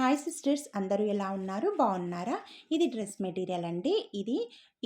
Hi sisters అందరూ ఎలా ఉన్నారు? బాగున్నారా? ఇది డ్రెస్ మెటీరియల్ అండి. ఇది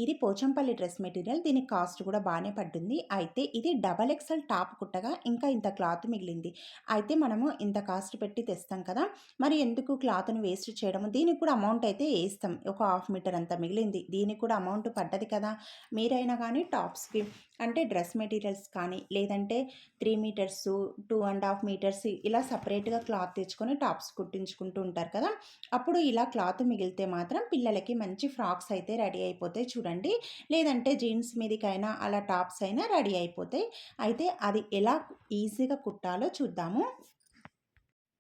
ఇది పోచంపల్లి డ్రెస్ మెటీరియల్. దీని కాస్ట్ కూడా బాగానే పడ్డింది. అయితే ఇది డబల్ ఎక్సెల్ టాప్ కుట్టగా ఇంకా ఇంత క్లాత్ మిగిలింది. అయితే మనము ఇంత కాస్ట్ పెట్టి తెస్తాం కదా మరి ఎందుకు క్లాత్ని వేస్ట్ చేయడము? దీనికి కూడా అమౌంట్ అయితే వేస్తాం. ఒక హాఫ్ మీటర్ అంత మిగిలింది. దీనికి కూడా అమౌంట్ పడ్డది కదా. మీరైనా కానీ టాప్స్కి అంటే డ్రెస్ మెటీరియల్స్ కానీ లేదంటే three metres two and half metres ఇలా సపరేట్గా క్లాత్ తెచ్చుకొని టాప్స్ కుట్టించుకుంటూ ఉంటారు కదా అప్పుడు ఇలా క్లాత్ మిగిలితే మాత్రం పిల్లలకి మంచి ఫ్రాక్స్ అయితే రెడీ అయిపోతాయి చూడండి. లేదంటే జీన్స్ మీదకైనా అలా టాప్స్ అయినా రెడీ అయిపోతాయి. అయితే అది ఎలా ఈజీగా కుట్టాలో చూద్దాము.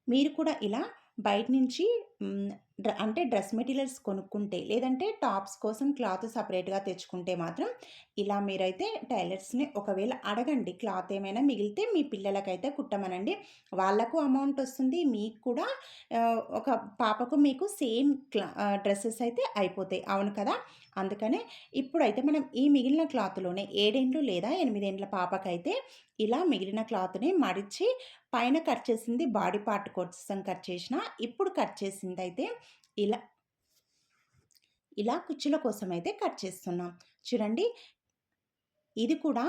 మీరు కూడా ఇలా బయట నుంచి అంటే డ్రెస్ మెటీరియల్స్ కొనుక్కుంటే లేదంటే టాప్స్ కోసం క్లాత్ సపరేట్గా తెచ్చుకుంటే మాత్రం ఇలా మీరైతే టైలర్స్ని ఒకవేళ అడగండి క్లాత్ ఏమైనా మిగిలితే మీ పిల్లలకైతే కుట్టమనండి. వాళ్ళకు అమౌంట్ వస్తుంది మీకు కూడా ఒక పాపకు మీకు సేమ్ క్లా డ్రెస్సెస్ అయితే అయిపోతాయి. అవును కదా? అందుకనే ఇప్పుడైతే మనం ఈ మిగిలిన క్లాత్లోనే ఏడేండ్లు లేదా ఎనిమిదేండ్ల పాపకైతే ఇలా మిగిలిన క్లాత్ని మడిచి పైన కట్ చేసింది బాడీ పార్ట్ కోసం కట్ చేసిన ఇప్పుడు కట్ చేసింది అయితే ఇలా ఇలా కుచ్చుల కోసం అయితే కట్ చేస్తున్నాం. చూడండి ఇది కూడా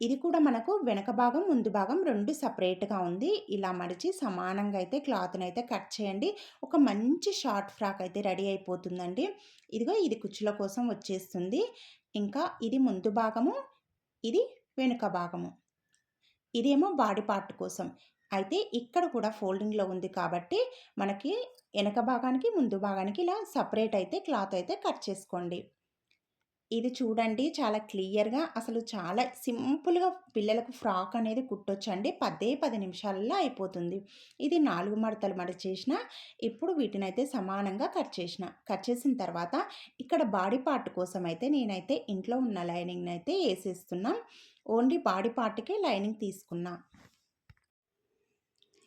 ఇది కూడా మనకు వెనక భాగం ముందు భాగం రెండు సపరేట్గా ఉంది. ఇలా మడిచి సమానంగా అయితే క్లాత్ని అయితే కట్ చేయండి. ఒక మంచి షార్ట్ ఫ్రాక్ అయితే రెడీ అయిపోతుందండి. ఇదిగో ఇది కుచ్చుల కోసం వచ్చేస్తుంది. ఇంకా ఇది ముందు భాగము ఇది వెనుక భాగము. ఇదేమో బాడీ పార్ట్ కోసం. అయితే ఇక్కడ కూడా ఫోల్డింగ్లో ఉంది కాబట్టి మనకి వెనక భాగానికి ముందు భాగానికి ఇలా సపరేట్ అయితే క్లాత్ అయితే కట్ చేసుకోండి. ఇది చూడండి చాలా క్లియర్గా అసలు చాలా సింపుల్గా పిల్లలకు ఫ్రాక్ అనేది కుట్టొచ్చండి. పదే పది నిమిషాలలో అయిపోతుంది. ఇది నాలుగు మడతలు మడ చేసిన ఇప్పుడు వీటిని అయితే సమానంగా కట్ చేసిన కట్ చేసిన తర్వాత ఇక్కడ బాడీ పార్ట్ కోసం అయితే నేనైతే ఇంట్లో ఉన్న లైనింగ్ని అయితే వేసేస్తున్నాం. ఓన్లీ బాడీ పార్ట్కే లైనింగ్ తీసుకున్నా.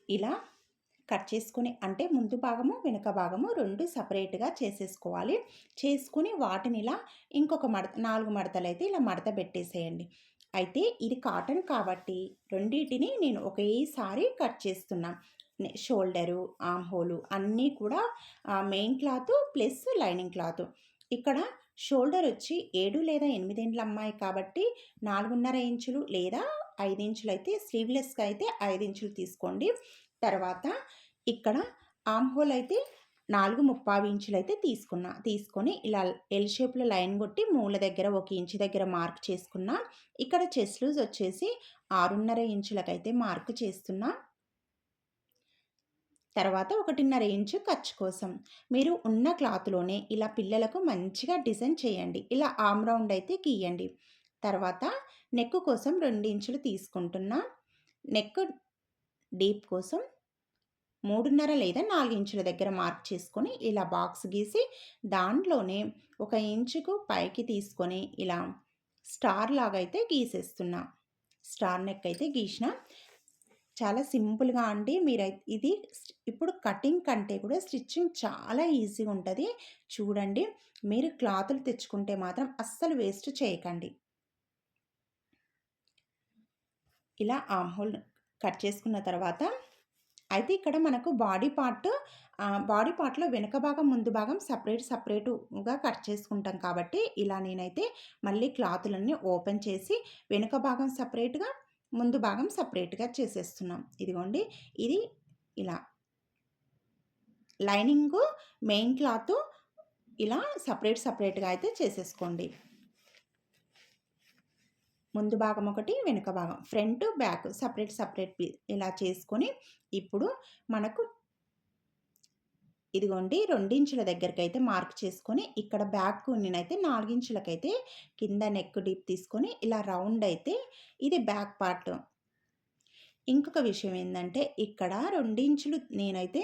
ఇలా కట్ చేసుకుని అంటే ముందు భాగము వెనుక భాగము రెండు సపరేట్గా చేసేసుకోవాలి. చేసుకుని వాటిని ఇలా ఇంకొక మడత నాలుగు మడతలు అయితే ఇలా మడత పెట్టేసేయండి. అయితే ఇది కాటన్ కాబట్టి రెండింటిని నేను ఒకేసారి కట్ చేస్తున్నా. షోల్డరు ఆమ్ హోలు అన్నీ కూడా main cloth plus lining cloth. ఇక్కడ షోల్డర్ వచ్చి ఏడు లేదా ఎనిమిదేండ్ల అమ్మాయి కాబట్టి నాలుగున్నర ఇంచులు లేదా ఐదు ఇంచులు అయితే స్లీవ్లెస్గా అయితే ఐదు ఇంచులు తీసుకోండి. తర్వాత ఇక్కడ ఆమ్ హోల్ అయితే నాలుగు ముప్పావి ఇంచులు అయితే తీసుకున్నా తీసుకొని ఇలా ఎల్ షేప్లో లైన్ కొట్టి మూల దగ్గర ఒక ఇంచు దగ్గర మార్క్ చేసుకున్నా ఇక్కడ చెస్ట్ లూజ్ వచ్చేసి ఆరున్నర ఇంచులకైతే మార్క్ చేస్తున్నా. తర్వాత ఒకటిన్నర ఇంచు ఖర్చు కోసం. మీరు ఉన్న క్లాత్లోనే ఇలా పిల్లలకు మంచిగా డిజైన్ చేయండి. ఇలా ఆమ్ రౌండ్ అయితే గీయండి. తర్వాత నెక్ కోసం రెండు ఇంచులు తీసుకుంటున్నా. నెక్ డీప్ కోసం మూడున్నర లేదా నాలుగు ఇంచుల దగ్గర మార్క్ చేసుకొని ఇలా బాక్స్ గీసి దాంట్లోనే ఒక ఇంచుకు పైకి తీసుకొని ఇలా స్టార్ లాగా అయితే గీసేస్తున్నా. స్టార్ నెక్ అయితే గీసిన చాలా సింపుల్గా అండి. మీరు ఇది ఇప్పుడు కటింగ్ కంటే కూడా స్టిచ్చింగ్ చాలా ఈజీగా ఉంటుంది. చూడండి మీరు క్లాతులు తెచ్చుకుంటే మాత్రం అస్సలు వేస్ట్ చేయకండి. ఇలా ఆమ్హోల్ కట్ చేసుకున్న తర్వాత అయితే ఇక్కడ మనకు బాడీ పార్ట్ బాడీ పార్ట్లో వెనుక భాగం ముందు భాగం సపరేట్ సపరేటుగా కట్ చేసుకుంటాం కాబట్టి ఇలా నేనైతే మళ్ళీ క్లాతులన్నీ ఓపెన్ చేసి వెనుక భాగం సపరేట్గా ముందు భాగం సపరేట్గా చేసేస్తున్నాం. ఇదిగోండి ఇది ఇలా. లైనింగు మెయిన్ క్లాత్ ఇలా సపరేట్ సపరేట్గా అయితే చేసేసుకోండి. ముందు భాగం ఒకటి వెనుక భాగం. ఫ్రంట్ బ్యాక్ సపరేట్ సపరేట్ ఇలా చేసుకొని ఇప్పుడు మనకు ఇదిగోండి రెండించుల దగ్గరికి అయితే మార్క్ చేసుకొని ఇక్కడ బ్యాక్ నేనైతే నాలుగించులకైతే కింద నెక్ డీప్ తీసుకొని ఇలా రౌండ్ అయితే ఇది బ్యాక్ పార్ట్. ఇంకొక విషయం ఏంటంటే ఇక్కడ రెండించులు నేనైతే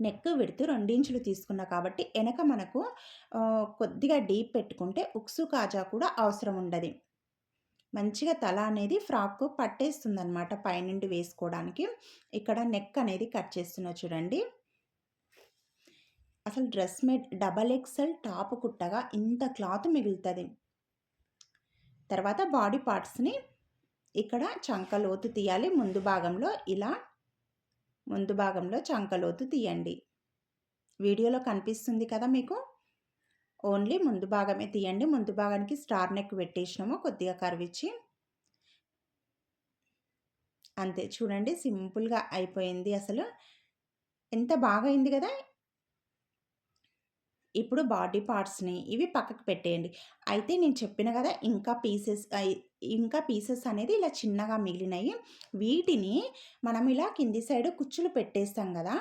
నెక్ విడుతూ రెండించులు తీసుకున్నా కాబట్టి వెనక మనకు కొద్దిగా డీప్ పెట్టుకుంటే ఉక్సు కాజా కూడా అవసరం ఉండదు. మంచిగా తల అనేది ఫ్రాక్ పట్టేస్తుంది అనమాట పైనుండి వేసుకోవడానికి. ఇక్కడ నెక్ అనేది కట్ చేస్తున్నా చూడండి. అసలు dress made double XL top కుట్టగా ఇంత క్లాత్ మిగులుతుంది. తర్వాత బాడీ పార్ట్స్ని ఇక్కడ చంక లోతు తీయాలి. ముందు భాగంలో ఇలా ముందు భాగంలో చంకలోతు తీయండి. వీడియోలో కనిపిస్తుంది కదా మీకు? ఓన్లీ ముందు భాగమే తీయండి. ముందు భాగానికి స్టార్ నెక్ పెట్టేసినాము. కొద్దిగా కరివిచ్చి అంతే. చూడండి సింపుల్గా అయిపోయింది అసలు. ఎంత బాగా అయింది కదా! ఇప్పుడు బాడీ పార్ట్స్ని ఇవి పక్కకు పెట్టేయండి. అయితే నేను చెప్పిన కదా ఇంకా పీసెస్ ఇంకా పీసెస్ అనేది ఇలా చిన్నగా మిగిలినాయి. వీటిని మనం ఇలా కింది సైడ్ కుచ్చులు పెట్టేస్తాం కదా!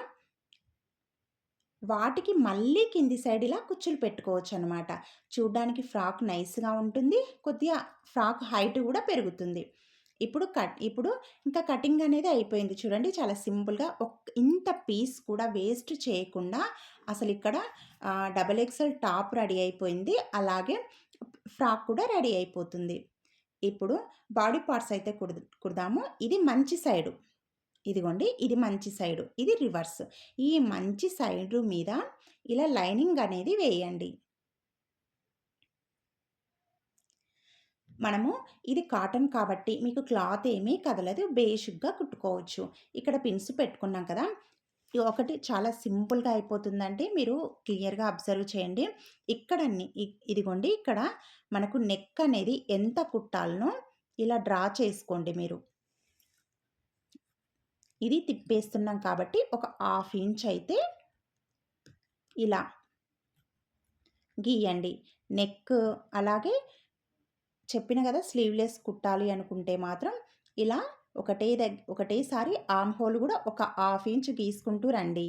వాటికి మళ్ళీ కింది సైడ్ ఇలా కుచ్చులు పెట్టుకోవచ్చు అనమాట చూడ్డానికి ఫ్రాక్ నైస్గా ఉంటుంది కొద్దిగా ఫ్రాక్ హైట్ కూడా పెరుగుతుంది. ఇప్పుడు కట్ ఇప్పుడు ఇంకా కటింగ్ అనేది అయిపోయింది చూడండి. చాలా సింపుల్గా ఒక్ ఇంత పీస్ కూడా వేస్ట్ చేయకుండా అసలు ఇక్కడ డబల్ ఎక్సెల్ టాప్ రెడీ అయిపోయింది. అలాగే ఫ్రాక్ కూడా రెడీ అయిపోతుంది. ఇప్పుడు బాడీ పార్ట్స్ అయితే కుడు కుడదాము. ఇది మంచి సైడు. ఇదిగోండి ఇది మంచి సైడు ఇది రివర్స్. ఈ మంచి సైడు మీద ఇలా లైనింగ్ అనేది వేయండి. మనము ఇది కాటన్ కాబట్టి మీకు క్లాత్ ఏమీ కదలదు బేసిక్గా కుట్టుకోవచ్చు. ఇక్కడ పిన్స్ పెట్టుకున్నాం కదా ఒకటి చాలా సింపుల్గా అయిపోతుందండి మీరు క్లియర్గా అబ్జర్వ్ చేయండి. ఇక్కడ ఇదిగోండి ఇక్కడ మనకు నెక్ అనేది ఎంత కుట్టాలనో ఇలా డ్రా చేసుకోండి మీరు. ఇది తిప్పేస్తున్నాం కాబట్టి ఒక హాఫ్ ఇంచ్ అయితే ఇలా గీయండి. నెక్ అలాగే చెప్పిన కదా స్లీవ్లెస్ కుట్టాలి అనుకుంటే మాత్రం ఇలా ఒకటే దగ్ ఒకటేసారి ఆమ్ హోల్ కూడా ఒక హాఫ్ ఇంచ్ గీసుకుంటూ రండి.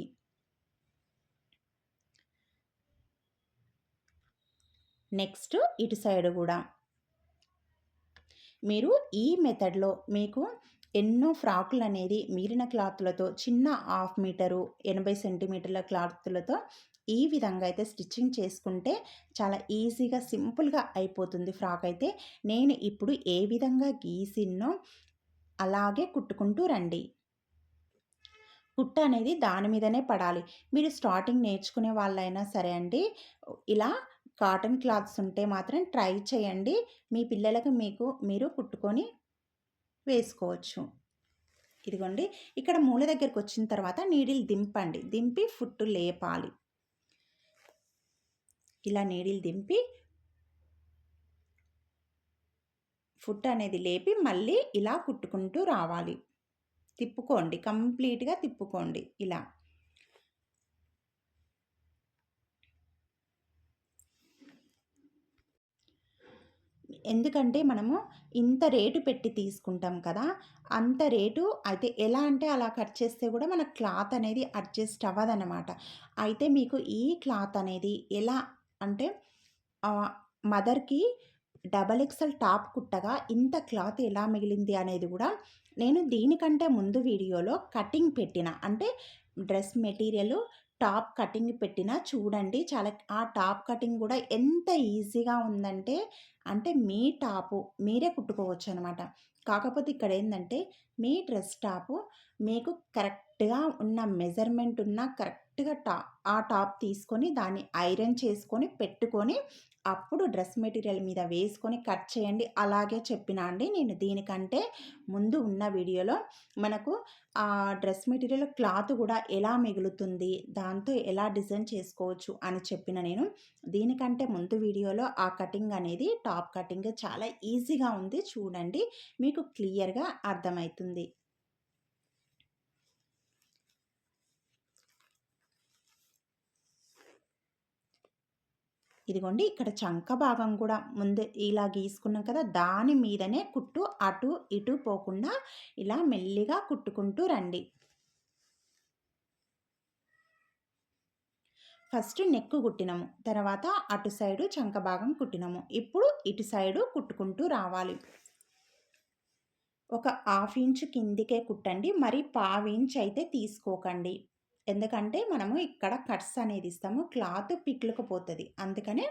నెక్స్ట్ ఇటు సైడ్ కూడా మీరు ఈ మెథడ్లో మీకు ఎన్నో ఫ్రాకులు అనేది మీరిన క్లాత్లతో చిన్న హాఫ్ మీటరు ఎనభై సెంటీమీటర్ల క్లాత్లతో ఈ విధంగా అయితే స్టిచ్చింగ్ చేసుకుంటే చాలా ఈజీగా సింపుల్గా అయిపోతుంది ఫ్రాక్ అయితే. నేను ఇప్పుడు ఏ విధంగా గీసిన్నో అలాగే కుట్టుకుంటూ రండి. కుట్ట అనేది దాని మీదనే పడాలి. మీరు స్టార్టింగ్ నేర్చుకునే వాళ్ళైనా సరే అండి ఇలా కాటన్ క్లాత్స్ ఉంటే మాత్రం ట్రై చేయండి. మీ పిల్లలకు మీకు మీరు కుట్టుకొని వేసుకోవచ్చు. ఇదిగోండి. ఇక్కడ మూల దగ్గరికి వచ్చిన తర్వాత నీడిల్ దింపండి. దింపి ఫుట్టు లేపాలి. ఇలా నీడిల్ దింపి ఫుట్ అనేది లేపి మళ్ళీ ఇలా కుట్టుకుంటూ రావాలి. తిప్పుకోండి. కంప్లీట్గా తిప్పుకోండి. ఇలా. ఎందుకంటే మనము ఇంత రేటు పెట్టి తీసుకుంటాం కదా అంత రేటు అయితే ఎలా అంటే అలా కట్ చేస్తే కూడా మన క్లాత్ అనేది అడ్జస్ట్ అవ్వదన్నమాట. అయితే మీకు ఈ క్లాత్ అనేది ఎలా అంటే మదర్‌కి డబల్ ఎక్సెల్ టాప్ కుట్టగా ఇంత క్లాత్ ఎలా మిగిలింది అనేది కూడా నేను దీనికంటే ముందు వీడియోలో కటింగ్ పెట్టిన. అంటే డ్రెస్ మెటీరియల్ టాప్ కటింగ్ పెట్టిన చూడండి. చాలా ఆ టాప్ కటింగ్ కూడా ఎంత ఈజీగా ఉందంటే అంటే మీ టాపు మీరే కుట్టుకోవచ్చు అనమాట కాకపోతే ఇక్కడ ఏంటంటే మీ డ్రెస్ టాపు మీకు కరెక్ట్‌గా ఉన్న మెజర్‌మెంట్ ఉన్న కరెక్ట్‌గా టా ఆ టాప్ తీసుకొని దాన్ని ఐరన్ చేసుకొని పెట్టుకొని అప్పుడు డ్రెస్ మెటీరియల్ మీద వేసుకొని కట్ చేయండి. అలాగే చెప్పిన అండి నేను దీనికంటే ముందు ఉన్న వీడియోలో మనకు ఆ డ్రెస్ మెటీరియల్ క్లాత్ కూడా ఎలా మిగులుతుంది దాంతో ఎలా డిజైన్ చేసుకోవచ్చు అని చెప్పిన నేను. దీనికంటే ముందు వీడియోలో ఆ కటింగ్ అనేది టాప్ కటింగ్ చాలా ఈజీగా ఉంది. చూడండి మీకు క్లియర్గా అర్థమవుతుంది. ఇదిగోండి ఇక్కడ చంక భాగం కూడా ముందు ఇలా గీసుకున్నాం కదా దాని మీదనే కుట్టు అటు ఇటు పోకుండా ఇలా మెల్లిగా కుట్టుకుంటూ రండి. ఫస్ట్ నెక్కు కుట్టినాము తర్వాత అటు సైడు చంక భాగం కుట్టినాము ఇప్పుడు ఇటు సైడు కుట్టుకుంటూ రావాలి. ఒక హాఫ్ ఇంచ్ కిందికే కుట్టండి మరి పావు ఇంచ్ అయితే తీసుకోకండి. ఎందుకంటే మనము ఇక్కడ కట్స్ అనేది ఇస్తాము క్లాత్ పిక్లుకపోతుంది అందుకనే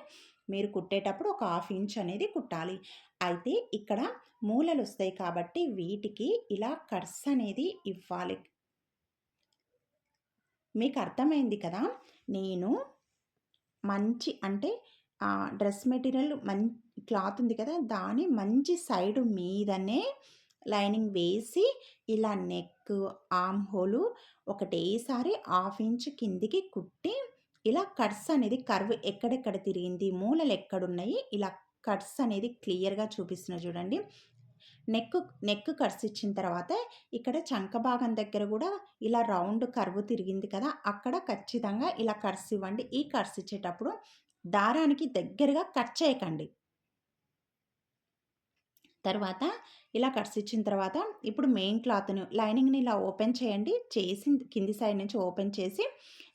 మీరు కుట్టేటప్పుడు ఒక హాఫ్ ఇంచ్ అనేది కుట్టాలి. అయితే ఇక్కడ మూలలు వస్తాయి కాబట్టి వీటికి ఇలా కట్స్ అనేది ఇవ్వాలి. మీకు అర్థమైంది కదా? నేను మంచి అంటే డ్రెస్ మెటీరియల్ మం క్లాత్ ఉంది కదా దాని మంచి సైడు మీదనే లైనింగ్ వేసి ఇలా నెక్ ఆమ్ హోలు ఒకటేసారి హాఫ్ ఇంచ్ కిందికి కుట్టి ఇలా కట్స్ అనేది కర్వ్ ఎక్కడెక్కడ తిరిగింది మూలలు ఎక్కడున్నాయి ఇలా కట్స్ అనేది క్లియర్గా చూపిస్తున్న చూడండి. నెక్ నెక్ కట్స్ ఇచ్చిన తర్వాత ఇక్కడ చంక భాగం దగ్గర కూడా ఇలా రౌండ్ కర్వ్ తిరిగింది కదా అక్కడ ఖచ్చితంగా ఇలా కట్స్ ఇవ్వండి. ఈ కట్స్ ఇచ్చేటప్పుడు దారానికి దగ్గరగా కట్ చేయకండి. తర్వాత ఇలా కట్స్ ఇచ్చిన తర్వాత ఇప్పుడు మెయిన్ క్లాత్ను లైనింగ్ని ఇలా ఓపెన్ చేయండి. చేసి కింది సైడ్ నుంచి ఓపెన్ చేసి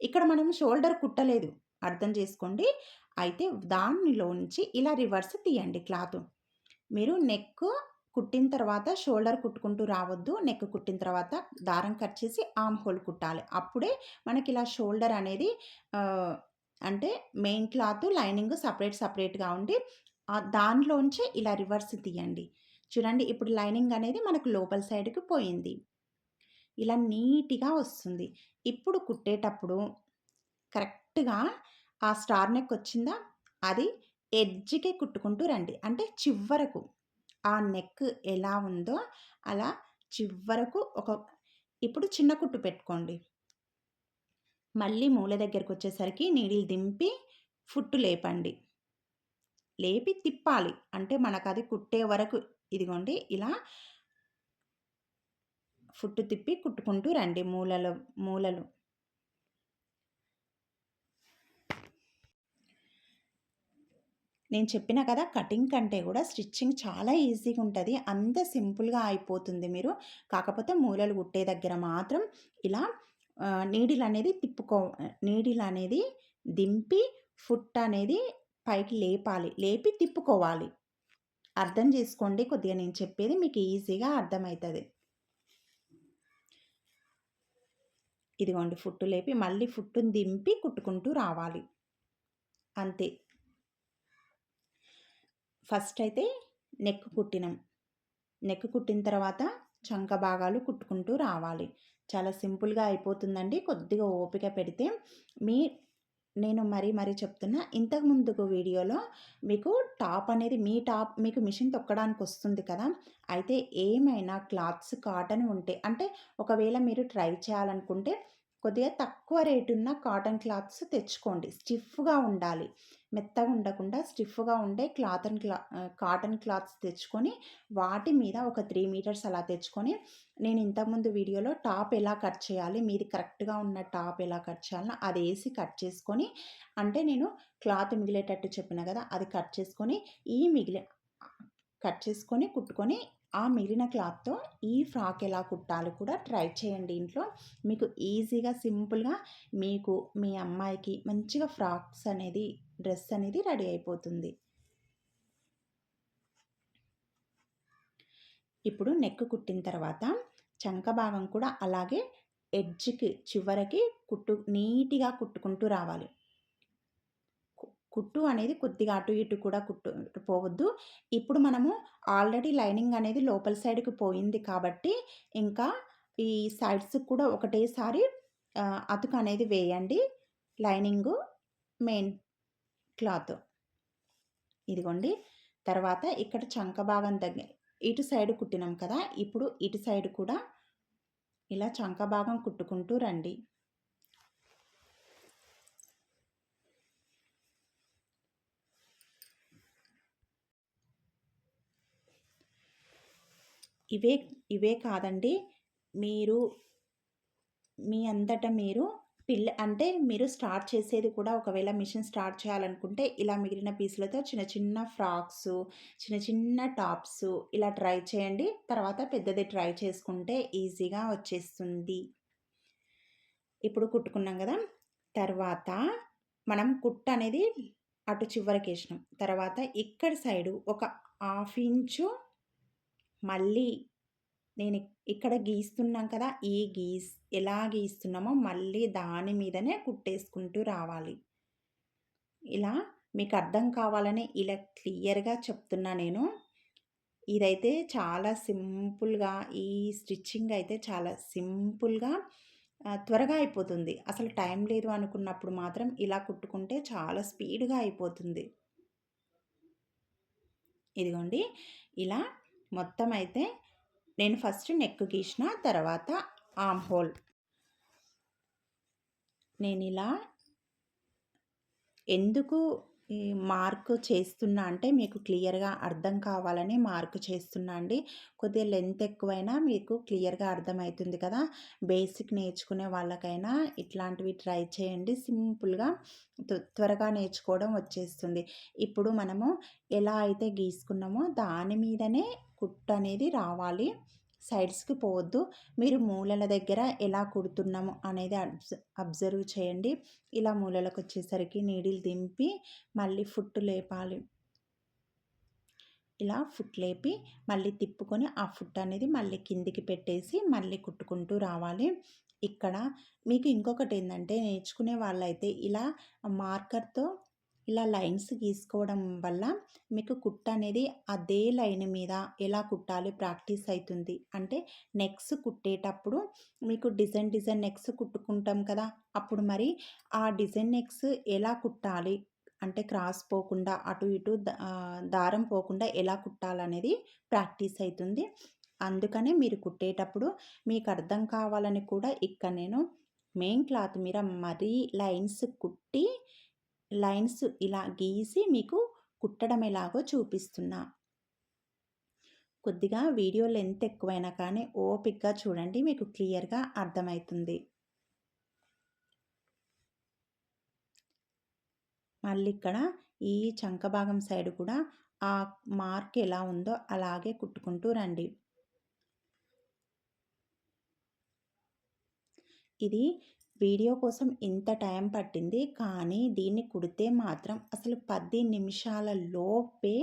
ఇక్కడ మనం షోల్డర్ కుట్టలేదు. అర్థం చేసుకోండి. అయితే దానిలో నుంచి ఇలా రివర్స్ తీయండి క్లాత్. మీరు నెక్ కుట్టిన తర్వాత షోల్డర్ కుట్టుకుంటూ రావద్దు. నెక్ కుట్టిన తర్వాత దారం కట్ చేసి ఆమ్ హోల్ కుట్టాలి. అప్పుడే మనకి ఇలా షోల్డర్ అనేది అంటే మెయిన్ క్లాత్ లైనింగ్ సపరేట్ సపరేట్గా ఉండి దానిలోంచి ఇలా రివర్స్ తీయండి. చూడండి ఇప్పుడు లైనింగ్ అనేది మనకు లోపల సైడ్కి పోయింది. ఇలా నీట్గా వస్తుంది. ఇప్పుడు కుట్టేటప్పుడు కరెక్ట్గా ఆ స్టార్ నెక్ వచ్చిందా? అది ఎడ్జ్కే కుట్టుకుంటూ రండి. అంటే చివరకు ఆ నెక్ ఎలా ఉందో అలా చివరకు ఒక ఇప్పుడు చిన్న కుట్టు పెట్టుకోండి. మళ్ళీ మూల దగ్గరికి వచ్చేసరికి నీడిల్ దింపి ఫుట్టు లేపండి. లేపి తిప్పాలి. అంటే మనకు అది కుట్టే వరకు ఇదిగోండి ఇలా ఫుట్టు తిప్పి కుట్టుకుంటూ రండి మూలలు మూలలు. నేను చెప్పిన కదా కటింగ్ కంటే కూడా స్టిచ్చింగ్ చాలా ఈజీగా ఉంటుంది. అంత సింపుల్గా అయిపోతుంది మీరు. కాకపోతే మూలలు కుట్టే దగ్గర మాత్రం ఇలా నీడిల్ అనేది తిప్పుకో నీడిల్ అనేది దింపి ఫుట్ అనేది పైకి లేపాలి. లేపి తిప్పుకోవాలి. అర్థం చేసుకోండి కొద్దిగా. నేను చెప్పేది మీకు ఈజీగా అర్థమవుతుంది. ఇదిగోండి ఫుట్టు లేపి మళ్ళీ ఫుట్టుని దింపి కుట్టుకుంటూ రావాలి. అంతే. ఫస్ట్ అయితే నెక్ కుట్టినాం. నెక్ కుట్టిన తర్వాత చంక భాగాలు కుట్టుకుంటూ రావాలి. చాలా సింపుల్గా అయిపోతుందండి. కొద్దిగా ఓపిక పెడితే మీ నేను మరీ మరీ చెప్తున్నా ఇంతకు ముందుకు వీడియోలో మీకు టాప్ అనేది మీ టాప్ మీకు మిషన్ తొక్కడానికి వస్తుంది కదా. అయితే ఏమైనా క్లాత్స్ కాటన్ ఉంటే అంటే ఒకవేళ మీరు ట్రై చేయాలనుకుంటే కొద్దిగా తక్కువ రేటు ఉన్న కాటన్ క్లాత్స్ తెచ్చుకోండి. స్టిఫ్గా ఉండాలి. మెత్తగా ఉండకుండా స్టిఫ్గా ఉండే క్లాత్ అండ్ క్లా కాటన్ క్లాత్స్ తెచ్చుకొని వాటి మీద ఒక త్రీ మీటర్స్ అలా తెచ్చుకొని నేను ఇంతకుముందు వీడియోలో టాప్ ఎలా కట్ చేయాలి మీది కరెక్ట్గా ఉన్న టాప్ ఎలా కట్ చేయాలో అది వేసి కట్ చేసుకొని అంటే నేను క్లాత్ మిగిలేటట్టు చెప్పిన కదా అది కట్ చేసుకొని ఈ మిగిలి కట్ చేసుకొని కుట్టుకొని ఆ మిగిలిన క్లాత్తో ఈ ఫ్రాక్ ఎలా కుట్టాలో కూడా ట్రై చేయండి ఇంట్లో. మీకు ఈజీగా సింపుల్గా మీకు మీ అమ్మాయికి మంచిగా ఫ్రాక్స్ అనేది డ్రెస్ అనేది రెడీ అయిపోతుంది. ఇప్పుడు నెక్ కుట్టిన తర్వాత చంక భాగం కూడా అలాగే ఎడ్జ్కి చివరికి కుట్టు నీట్గా కుట్టుకుంటూ రావాలి. కుట్టు అనేది కొద్దిగా అటు ఇటు కూడా కుట్టు పోవద్దు. ఇప్పుడు మనము ఆల్రెడీ లైనింగ్ అనేది లోపల సైడ్కి పోయింది కాబట్టి ఇంకా ఈ సైడ్స్ కూడా ఒకటేసారి అతుకు అనేది వేయండి. లైనింగు మెయిన్ క్లాత్ ఇదిగోండి. తర్వాత ఇక్కడ చంక భాగం దగ్గర ఇటు సైడ్ కుట్టినాం కదా ఇప్పుడు ఇటు సైడ్ కూడా ఇలా చంక భాగం కుట్టుకుంటూ రండి. ఇవే ఇవే కాదండి. మీరు మీ అంతటా మీరు పిల్ల అంటే మీరు స్టార్ట్ చేసేది కూడా ఒకవేళ మిషన్ స్టార్ట్ చేయాలనుకుంటే ఇలా మిగిలిన పీసులతో చిన్న చిన్న ఫ్రాక్స్ చిన్న చిన్న టాప్స్ ఇలా ట్రై చేయండి. తర్వాత పెద్దది ట్రై చేసుకుంటే ఈజీగా వచ్చేస్తుంది. ఇప్పుడు కుట్టుకున్నాం కదా. తర్వాత మనం కుట్టు అనేది అటు చివరికి వేసినాం. తర్వాత ఇక్కడ సైడు ఒక హాఫ్ ఇంచు మళ్ళీ నేను ఇక్కడ గీస్తున్నాం కదా ఈ గీస్ ఎలా గీస్తున్నామో మళ్ళీ దాని మీదనే కుట్టేసుకుంటూ రావాలి. ఇలా మీకు అర్థం కావాలని ఇలా క్లియర్గా చెప్తున్నా నేను. ఇదైతే చాలా సింపుల్గా ఈ స్టిచ్చింగ్ అయితే చాలా సింపుల్గా త్వరగా అయిపోతుంది. అసలు టైం లేదు అనుకున్నప్పుడు మాత్రం ఇలా కుట్టుకుంటే చాలా స్పీడ్గా అయిపోతుంది. ఇదిగోండి ఇలా మొత్తం అయితే నేను ఫస్ట్ నెక్ గీసిన తర్వాత ఆమ్ హోల్ నేను ఇలా ఎందుకు మార్క్ చేస్తున్నా అంటే మీకు క్లియర్‌గా అర్థం కావాలని మార్క్ చేస్తున్నా అండి. కొద్దిగా లెంత్ ఎక్కువైనా మీకు క్లియర్‌గా అర్థమవుతుంది కదా! బేసిక్ నేర్చుకునే వాళ్ళకైనా ఇట్లాంటివి ట్రై చేయండి. సింపుల్‌గా త్వరగా నేర్చుకోవడం వచ్చేస్తుంది. ఇప్పుడు మనము ఎలా అయితే గీసుకున్నామో దాని మీదనే కుట్టనేది రావాలి. సైడ్స్‌కి పోవద్దు. మీరు మూలల దగ్గర ఎలా కుడుతున్నాము అనేది అబ్జర్వ్ చేయండి. ఇలా మూలలకొచ్చేసరికి నీడిల్ దింపి మళ్ళీ ఫుట్ లేపాలి. ఇలా ఫుట్ లేపి మళ్ళీ తిప్పుకొని ఆ ఫుట్ అనేది మళ్ళీ కిందికి పెట్టేసి మళ్ళీ కుట్టుకుంటూ రావాలి. ఇక్కడ మీకు ఇంకొకటి ఏంటంటే నేర్చుకునే వాళ్ళైతే ఇలా మార్కర్‌తో ఇలా లైన్స్ గీసుకోవడం వల్ల మీకు కుట్ట అనేది అదే లైన్ మీద ఎలా కుట్టాలి ప్రాక్టీస్ అవుతుంది అంటే నెక్స్ కుట్టేటప్పుడు మీకు డిజైన్ డిజైన్ నెక్స్ కుట్టుకుంటాం కదా అప్పుడు మరి ఆ డిజైన్ నెక్స్ ఎలా కుట్టాలి? అంటే క్రాస్ పోకుండా అటు ఇటు దారం పోకుండా ఎలా కుట్టాలనేది ప్రాక్టీస్ అవుతుంది అందుకనే మీరు కుట్టేటప్పుడు మీకు అర్థం కావాలని కూడా ఇక్కడ నేను మెయిన్ క్లాత్ మీద మరీ లైన్స్ కుట్టి లైన్స్ ఇలా గీసి మీకు కుట్టడం ఎలాగో చూపిస్తున్నా. కొద్దిగా వీడియో లెంత్ ఎక్కువైనా కానీ ఓపిక్గా చూడండి మీకు క్లియర్గా అర్థమవుతుంది. మళ్ళీ ఇక్కడ ఈ చంక భాగం సైడ్ కూడా ఆ మార్క్ ఎలా ఉందో అలాగే కుట్టుకుంటూ రండి. ఇది వీడియో కోసం ఇంత టైం పట్టింది. కానీ దీన్ని కుడితే మాత్రం అసలు పది నిమిషాల లోపే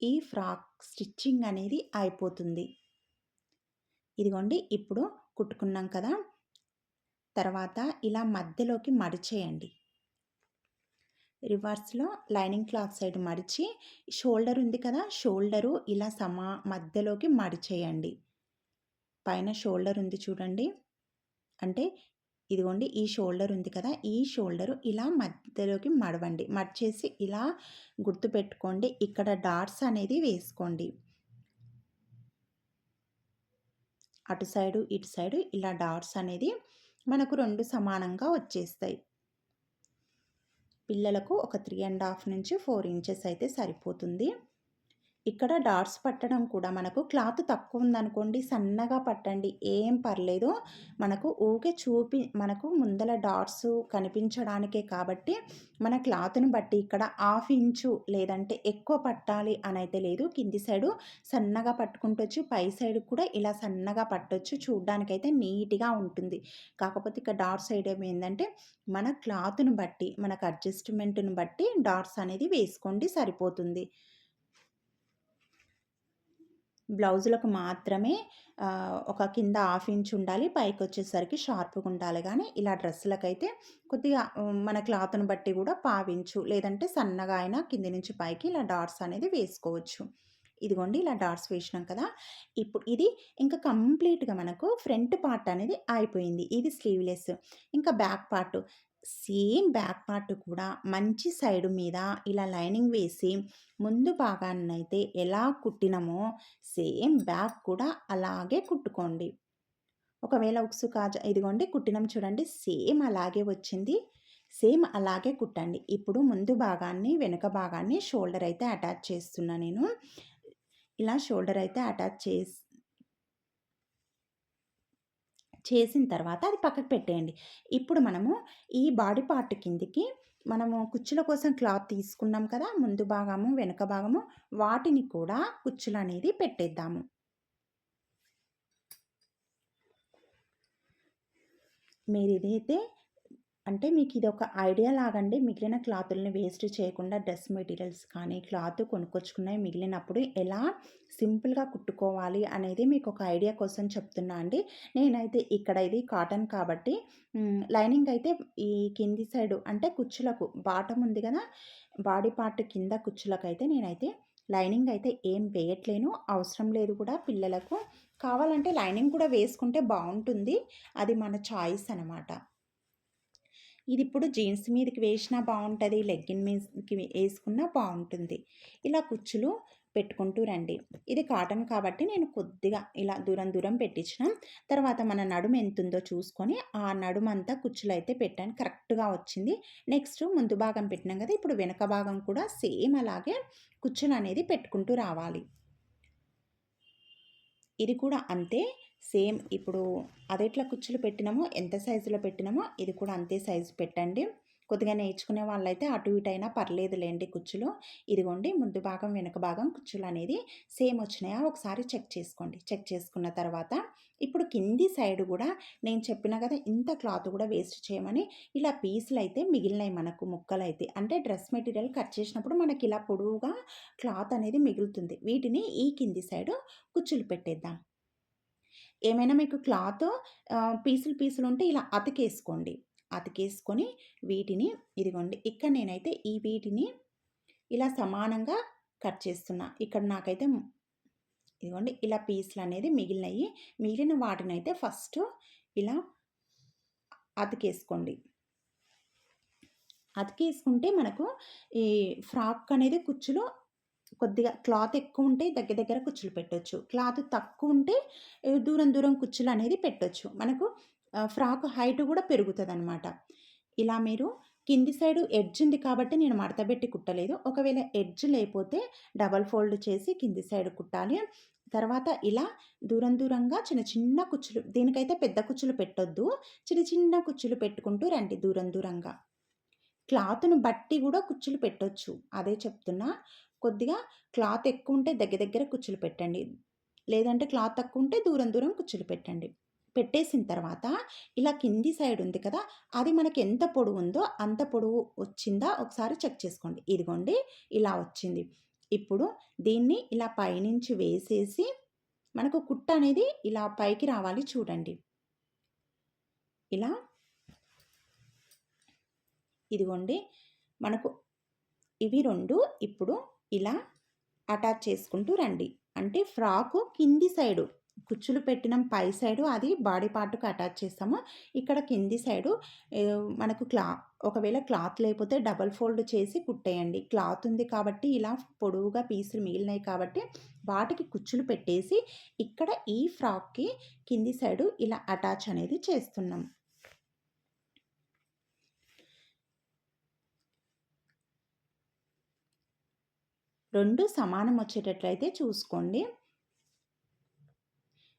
ఈ ఫ్రాక్ స్టిచ్చింగ్ అనేది అయిపోతుంది. ఇదిగోండి ఇప్పుడు కుట్టుకున్నాం కదా. తర్వాత ఇలా మధ్యలోకి మడిచేయండి. రివర్స్లో లైనింగ్ క్లాత్ సైడ్ మడిచి షోల్డర్ ఉంది కదా షోల్డరు ఇలా సమా మధ్యలోకి మడిచేయండి. పైన షోల్డర్ ఉంది చూడండి. అంటే ఇదిగోండి ఈ షోల్డర్ ఉంది కదా ఈ షోల్డర్ ఇలా మధ్యలోకి మడవండి. మడిచేసి ఇలా గుర్తుపెట్టుకోండి. ఇక్కడ డాట్స్ అనేది వేసుకోండి. అటు సైడు ఇటు సైడు ఇలా డాట్స్ అనేది మనకు రెండు సమానంగా వచ్చేస్తాయి. పిల్లలకు ఒక త్రీ అండ్ హాఫ్ నుంచి ఫోర్ ఇంచెస్ అయితే సరిపోతుంది. ఇక్కడ డాట్స్ పట్టడం కూడా మనకు క్లాత్ తక్కువ ఉందనుకోండి సన్నగా పట్టండి. ఏం పర్లేదు. మనకు ఊకే చూపి మనకు ముందల డాట్స్ కనిపించడానికే కాబట్టి మన క్లాత్ని బట్టి ఇక్కడ హాఫ్ ఇంచు లేదంటే ఎక్కువ పట్టాలి అని అయితే లేదు. కింది సైడు సన్నగా పట్టుకుంటొచ్చు పై సైడ్ కూడా ఇలా సన్నగా పట్టొచ్చు. చూడ్డానికైతే నీట్గా ఉంటుంది. కాకపోతే ఇక్కడ డాట్స్ సైడ్ ఏంటంటే మన క్లాత్ని బట్టి మనకు అడ్జస్ట్మెంట్ను బట్టి డాట్స్ అనేది వేసుకోండి సరిపోతుంది. బ్లౌజులకు మాత్రమే ఒక కింద హాఫ్ ఇంచ్ ఉండాలి పైకి వచ్చేసరికి షార్ప్గా ఉండాలి. కానీ ఇలా డ్రెస్సులకైతే కొద్దిగా మన క్లాత్ను బట్టి కూడా పావించు లేదంటే సన్నగా అయినా కింది నుంచి పైకి ఇలా డాట్స్ అనేది వేసుకోవచ్చు. ఇదిగోండి ఇలా డాట్స్ వేసినాం కదా! ఇప్పుడు ఇది ఇంకా కంప్లీట్గా మనకు ఫ్రంట్ పార్ట్ అనేది అయిపోయింది. ఇది స్లీవ్లెస్. ఇంకా back part. Same back part కూడా మంచి సైడ్ మీద ఇలా లైనింగ్ వేసి ముందు భాగాన్నైతే ఎలా కుట్టినామో సేమ్ బ్యాక్ కూడా అలాగే కుట్టుకోండి. ఒకవేళ ఉక్సు కాజ ఇదిగోండి కుట్టినాం చూడండి సేమ్ అలాగే వచ్చింది. సేమ్ అలాగే కుట్టండి. ఇప్పుడు ముందు భాగాన్ని వెనుక భాగాన్ని షోల్డర్ అయితే అటాచ్ చేస్తున్నా నేను. ఇలా షోల్డర్ అయితే అటాచ్ చేసి చేసిన తర్వాత అది పక్కకు పెట్టేయండి. ఇప్పుడు మనము ఈ బాడీ పార్ట్ కిందికి మనము కుచ్చుల కోసం క్లాత్ తీసుకున్నాం కదా ముందు భాగము వెనుక భాగము వాటిని కూడా కుచ్చులు అనేది పెట్టేద్దాము. మీరు ఇదైతే అంటే మీకు ఇది ఒక ఐడియా లాగండి. మిగిలిన క్లాతుల్ని వేస్ట్ చేయకుండా డ్రెస్ మెటీరియల్స్ కానీ క్లాత్ కొనుక్కొచ్చుకున్నవి మిగిలినప్పుడు ఎలా సింపుల్గా కుట్టుకోవాలి అనేది మీకు ఒక ఐడియా కోసం చెప్తున్నా అండి. నేనైతే ఇక్కడ ఇది కాటన్ కాబట్టి లైనింగ్ అయితే ఈ కింది సైడు అంటే కుచ్చులకు బాటం ఉంది కదా బాడీ పార్ట్ కింద కుచ్చులకు అయితే నేనైతే లైనింగ్ అయితే ఏం వేయట్లేను. అవసరం లేదు కూడా పిల్లలకు. కావాలంటే లైనింగ్ కూడా వేసుకుంటే బాగుంటుంది. అది మన చాయిస్ అనమాట ఇది ఇప్పుడు జీన్స్ మీదకి వేసినా బాగుంటుంది లెగ్గిన్ మీదకి వేసుకున్నా బాగుంటుంది ఇలా కుచ్చులు పెట్టుకుంటూ రండి. ఇది కాటన్ కాబట్టి నేను కొద్దిగా ఇలా దూరం దూరం పెట్టించిన తర్వాత మన నడుము ఎంత ఉందో చూసుకొని ఆ నడుము అంతా కుచ్చులు అయితే పెట్టాను. కరెక్ట్గా వచ్చింది. నెక్స్ట్ ముందు భాగం పెట్టినాం కదా ఇప్పుడు వెనక భాగం కూడా సేమ్ అలాగే కుచ్చులు అనేది పెట్టుకుంటూ రావాలి. ఇది కూడా అంతే. సేమ్ ఇప్పుడు అదెట్లా కుచ్చులు పెట్టినామో ఎంత సైజులో పెట్టినామో ఇది కూడా అంతే సైజు పెట్టండి. కొద్దిగా నేర్చుకునే వాళ్ళైతే అటు ఇటు అయినా పర్లేదులేండి కుచ్చులు ఇదిగోండి ముందు భాగం వెనుక భాగం కుచ్చులు అనేది సేమ్ వచ్చినాయా? ఒకసారి చెక్ చేసుకోండి. చెక్ చేసుకున్న తర్వాత ఇప్పుడు కింది సైడ్ కూడా నేను చెప్పిన కదా ఇంత క్లాత్ కూడా వేస్ట్ చేయమని ఇలా పీసులు అయితే మిగిలినాయి మనకు ముక్కలు అయితే అంటే డ్రెస్ మెటీరియల్ కట్ చేసినప్పుడు మనకి ఇలా పొడవుగా క్లాత్ అనేది మిగులుతుంది. వీటిని ఈ కింది సైడ్ కుచ్చులు పెట్టేద్దాం. ఏమైనా మీకు క్లాత్ పీసులు పీసులు ఉంటే ఇలా అతికేసుకోండి. అతికేసుకొని వీటిని ఇదిగోండి. ఇక్కడ నేనైతే ఈ వీటిని ఇలా సమానంగా కట్ చేస్తున్నా. ఇక్కడ నాకైతే ఇదిగోండి ఇలా పీసులు అనేది మిగిలినవి మిగిలిన వాటిని అయితే ఫస్ట్ ఇలా అతికేసుకోండి. అతికేసుకుంటే మనకు ఈ ఫ్రాక్ అనేది కుచ్చులో కొద్దిగా క్లాత్ ఎక్కువ ఉంటే దగ్గర దగ్గర కుచ్చులు పెట్టొచ్చు. క్లాత్ తక్కువ ఉంటే దూరం దూరం కుచ్చులు అనేది పెట్టొచ్చు. మనకు ఫ్రాక్ హైట్ కూడా పెరుగుతుంది అనమాట ఇలా మీరు కింది సైడ్ ఎడ్జ్ ఉంది కాబట్టి నేను మడతబెట్టి కుట్టలేదు. ఒకవేళ ఎడ్జ్ లేకపోతే డబల్ ఫోల్డ్ చేసి కింది సైడ్ కుట్టాలి. తర్వాత ఇలా దూరం దూరంగా చిన్న చిన్న కుచ్చులు దీనికైతే పెద్ద కుచ్చులు పెట్టొద్దు. చిన్న చిన్న కుచ్చులు పెట్టుకుంటూ రండి దూరం దూరంగా. క్లాత్ను బట్టి కూడా కుచ్చులు పెట్టొచ్చు. అదే చెప్తున్నా. కొద్దిగా క్లాత్ ఎక్కువ ఉంటే దగ్గర దగ్గర కుచ్చులు పెట్టండి. లేదంటే క్లాత్ తక్కువ ఉంటే దూరం దూరం కుచ్చులు పెట్టండి. పెట్టేసిన తర్వాత ఇలా కింది సైడ్ ఉంది కదా అది మనకి ఎంత పొడవు ఉందో అంత పొడవు వచ్చిందా ఒకసారి చెక్ చేసుకోండి. ఇదిగోండి ఇలా వచ్చింది. ఇప్పుడు దీన్ని ఇలా పైనుంచి వేసేసి మనకు కుట్ట అనేది ఇలా పైకి రావాలి చూడండి. ఇలా ఇదిగోండి మనకు ఇవి రెండు ఇప్పుడు ఇలా అటాచ్ చేసుకుంటూ రండి. అంటే ఫ్రాకు కింది సైడు కుచ్చులు పెట్టిన పై సైడు అది బాడీ పార్ట్కి అటాచ్ చేస్తాము. ఇక్కడ కింది సైడు మనకు క్లా ఒకవేళ క్లాత్ లేకపోతే డబల్ ఫోల్డ్ చేసి కుట్టేయండి. క్లాత్ ఉంది కాబట్టి ఇలా పొడవుగా పీసులు మిగిలినాయి కాబట్టి వాటికి కుచ్చులు పెట్టేసి ఇక్కడ ఈ ఫ్రాక్కి కింది సైడు ఇలా అటాచ్ అనేది చేస్తున్నాం. రెండు సమానం వచ్చేటట్లయితే చూసుకోండి.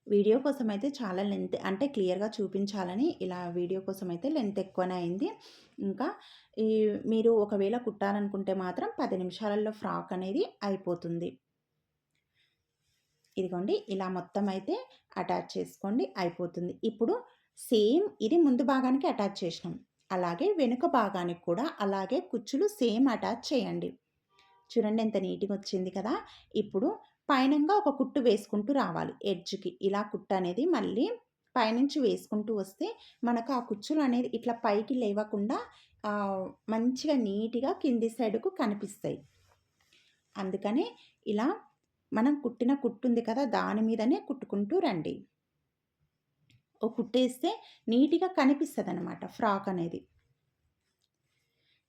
వీడియో కోసం అయితే చాలా లెంత్ అంటే క్లియర్గా చూపించాలని ఇలా వీడియో కోసం అయితే లెంత్ ఎక్కువనే అయింది. ఇంకా ఈ మీరు ఒకవేళ కుట్టాలనుకుంటే మాత్రం పది నిమిషాలలో ఫ్రాక్ అనేది అయిపోతుంది. ఇదిగోండి ఇలా మొత్తం అయితే అటాచ్ చేసుకోండి అయిపోతుంది. ఇప్పుడు సేమ్ ఇది ముందు భాగానికి అటాచ్ చేసినాం. అలాగే వెనుక భాగానికి కూడా అలాగే కుచ్చులు సేమ్ అటాచ్ చేయండి. చూడండి ఎంత నీట్గా వచ్చింది కదా! ఇప్పుడు పైనంగా ఒక కుట్టు వేసుకుంటూ రావాలి ఎడ్జ్కి. ఇలా కుట్టు అనేది మళ్ళీ పైనుంచి వేసుకుంటూ వస్తే మనకు ఆ కుచ్చులు అనేది ఇట్లా పైకి లేవకుండా మంచిగా నీట్గా కింది సైడ్కు కనిపిస్తాయి. అందుకనే ఇలా మనం కుట్టిన కుట్టు ఉంది కదా! దాని మీదనే కుట్టుకుంటూ రండి. ఓ కుట్టేస్తే నీట్గా కనిపిస్తుంది అనమాట ఫ్రాక్ అనేది.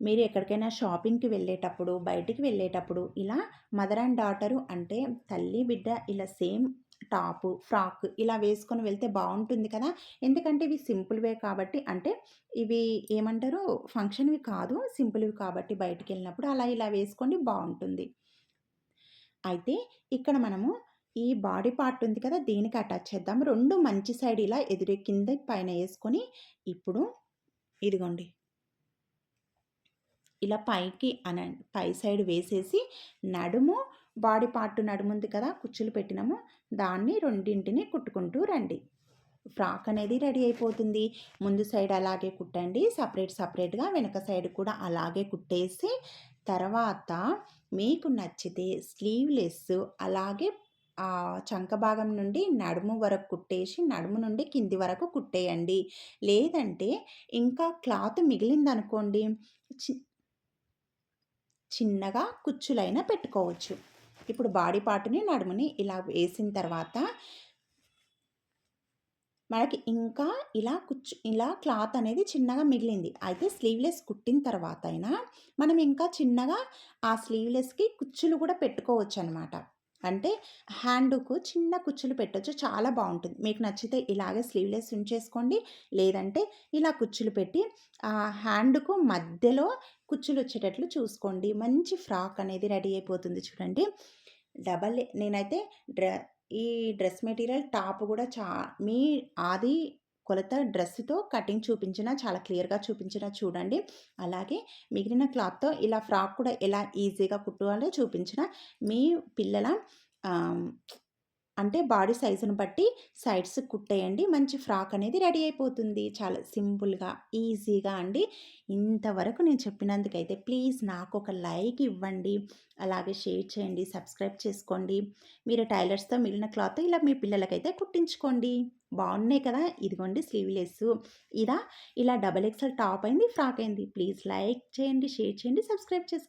మీరు ఎక్కడికైనా షాపింగ్కి వెళ్ళేటప్పుడు బయటికి వెళ్ళేటప్పుడు ఇలా మదర్ అండ్ డాటరు అంటే తల్లి బిడ్డ ఇలా సేమ్ టాపు ఫ్రాక్ ఇలా వేసుకొని వెళ్తే బాగుంటుంది కదా! ఎందుకంటే ఇవి సింపుల్వే కాబట్టి అంటే ఇవి ఏమంటారు? ఫంక్షన్వి కాదు సింపుల్వి కాబట్టి బయటికి వెళ్ళినప్పుడు అలా ఇలా వేసుకోండి బాగుంటుంది. అయితే ఇక్కడ మనము ఈ బాడీ పార్ట్ ఉంది కదా! దీనికి అటాచ్ చేద్దాం. రెండు మంచి సైడ్ ఇలా ఎదురు కింద పైన వేసుకొని ఇప్పుడు ఇదిగోండి. ఇలా పైకి అన పై సైడ్ వేసేసి నడుము బాడీ పార్ట్ నడుము ఉంది కదా కుచ్చులు పెట్టినాము. దాన్ని రెండింటిని కుట్టుకుంటూ రండి. ఫ్రాక్ అనేది రెడీ అయిపోతుంది. ముందు సైడ్ అలాగే కుట్టండి. సపరేట్ సపరేట్గా వెనక సైడ్ కూడా అలాగే కుట్టేసి తర్వాత మీకు నచ్చితే స్లీవ్లెస్ అలాగే ఆ చంక భాగం నుండి నడుము వరకు కుట్టేసి నడుము నుండి కింది వరకు కుట్టేయండి. లేదంటే ఇంకా క్లాత్ మిగిలిందనుకోండి చిన్నగా కుచ్చులైనా పెట్టుకోవచ్చు ఇప్పుడు బాడీ పార్ట్ని నడుముని ఇలా వేసిన తర్వాత మనకి ఇంకా ఇలా కుచ్చు ఇలా క్లాత్ అనేది చిన్నగా మిగిలింది. అయితే స్లీవ్‌లెస్ కుట్టిన తర్వాత అయినా మనం ఇంకా చిన్నగా ఆ స్లీవ్‌లెస్‌కి కుచ్చులు కూడా పెట్టుకోవచ్చు అనమాట అంటే హ్యాండుకు చిన్న కుచ్చులు పెట్టొచ్చు. చాలా బాగుంటుంది మీకు నచ్చితే ఇలాగే స్లీవ్‌లెస్ ఉంచేసుకోండి. లేదంటే ఇలా కుచ్చులు పెట్టి ఆ హ్యాండ్కు మధ్యలో కుచ్చులొచ్చేటట్లు చూసుకోండి. మంచి ఫ్రాక్ అనేది రెడీ అయిపోతుంది చూడండి. డబల్ నేనైతే డ్ర ఈ డ్రెస్ మెటీరియల్ టాప్ కూడా చా మీ ఆది కొలత డ్రెస్‌తో కటింగ్ చూపించిన చాలా క్లియర్‌గా చూపించిన చూడండి. అలాగే మిగిలిన క్లాత్‌తో ఇలా ఫ్రాక్ కూడా ఎలా ఈజీగా కుట్టుకోవాలో చూపించిన. మీ పిల్లల అంటే బాడీ సైజుని బట్టి సైడ్స్ కుట్టేయండి. మంచి ఫ్రాక్ అనేది రెడీ అయిపోతుంది. చాలా సింపుల్‌గా, ఈజీగా అండి. ఇంతవరకు నేను చెప్పినందుకైతే ప్లీజ్ నాకు ఒక లైక్ ఇవ్వండి. అలాగే షేర్ చేయండి. సబ్స్క్రైబ్ చేసుకోండి. మీరు టైలర్స్‌తో మిగిలిన క్లాత్ ఇలా మీ పిల్లలకైతే కుట్టించుకోండి. బాగున్నాయి కదా! ఇదిగోండి స్లీవ్లెస్ ఇదా ఇలా డబల్ ఎక్సెల్ టాప్ అయింది, ఫ్రాక్ అయింది. ప్లీజ్ లైక్ చేయండి, షేర్ చేయండి, సబ్స్క్రైబ్ చేసుకోండి.